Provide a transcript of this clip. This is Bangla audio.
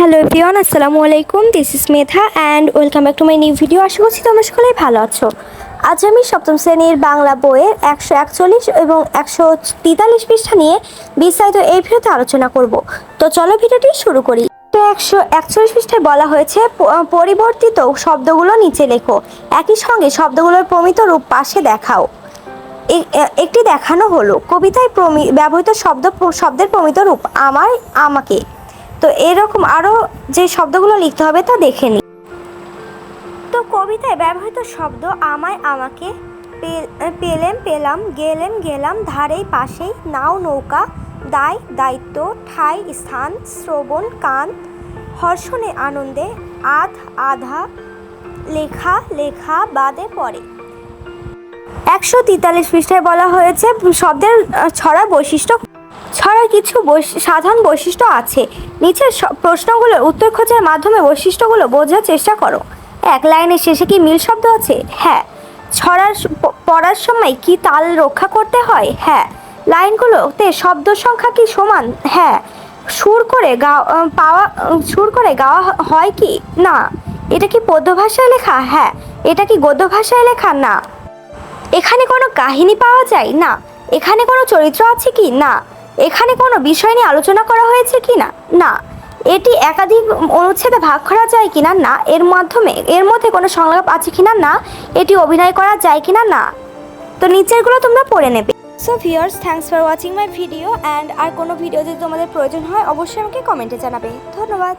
হ্যালো এভরিওয়ান আসসালামু আলাইকুম this is Medha and welcome back to my new video আশা করছি তোমরা সকলেই ভালো আছো। আজ আমি সপ্তম শ্রেণির বাংলা বইয়ের একশো একচল্লিশ এবং একশো তেতাল্লিশ পৃষ্ঠা নিয়ে বিস্তারিত এই ভিডিওতে আলোচনা করব। তো চলো ভিডিওটি শুরু করি। একশো একচল্লিশ পৃষ্ঠায় বলা হয়েছে পরিবর্তিত শব্দগুলো নিচে লেখো। একই সঙ্গে শব্দগুলোর প্রমিত রূপ পাশে দেখাও। একটি দেখানো হলো। কবিতায় ব্যবহৃত শব্দ, শব্দের প্রমিত রূপ, আমার, আমাকে। তো এরকম আরও যে শব্দগুলো লিখতে হবে তা দেখে নিই তো কবিতায় ব্যবহৃত শব্দ আমায় আমাকে পেলেম পেলাম, গেলেম গেলাম, ধারেই পাশেই, নাও নৌকা, দায় দায়িত্ব ঠাই স্থান, শ্রবণ কান, হর্ষণে আনন্দে, আধ আধা, লেখা লেখা বাদে পড়ে একশো তেতাল্লিশ পৃষ্ঠায় বলা হয়েছে, শব্দের ছড়া বৈশিষ্ট্য ছড়ার কিছু সাধারণ বৈশিষ্ট্য আছে। নিচের প্রশ্নগুলোর উত্তর খোঁজার মাধ্যমে বৈশিষ্ট্যগুলো বোঝার চেষ্টা করো। এক লাইনের শেষে কি মিল শব্দ আছে? হ্যাঁ। ছড়ার পড়ার সময় কি তাল রক্ষা করতে হয়? হ্যাঁ। লাইনগুলোতে শব্দ সংখ্যা কি সমান? হ্যাঁ। সুর করে গাওয়া পাওয়া সুর করে গাওয়া হয় কি? না। এটা কি পদ্য ভাষায় লেখা? হ্যাঁ। এটা কি গদ্য ভাষায় লেখা? না। এখানে কোনো কাহিনী পাওয়া যায়? না। এখানে কোনো চরিত্র আছে কি? না। এখানে কোনো বিষয় নিয়ে আলোচনা করা হয়েছে কি না? না। এটি একাধিক অনুচ্ছেদে ভাগ করা যায় কি না? না। এর মাধ্যমে, এর মধ্যে কোনো সংলাপ আছে কি না? না। এটি অভিনয় করা যায় কি না? তো নিচেরগুলো তোমরা পড়ে নেবে। So viewers thanks for watching my video and আর কোনো ভিডিও যদি তোমাদের প্রয়োজন হয়, অবশ্যই আমাকে কমেন্টে জানাবে। ধন্যবাদ।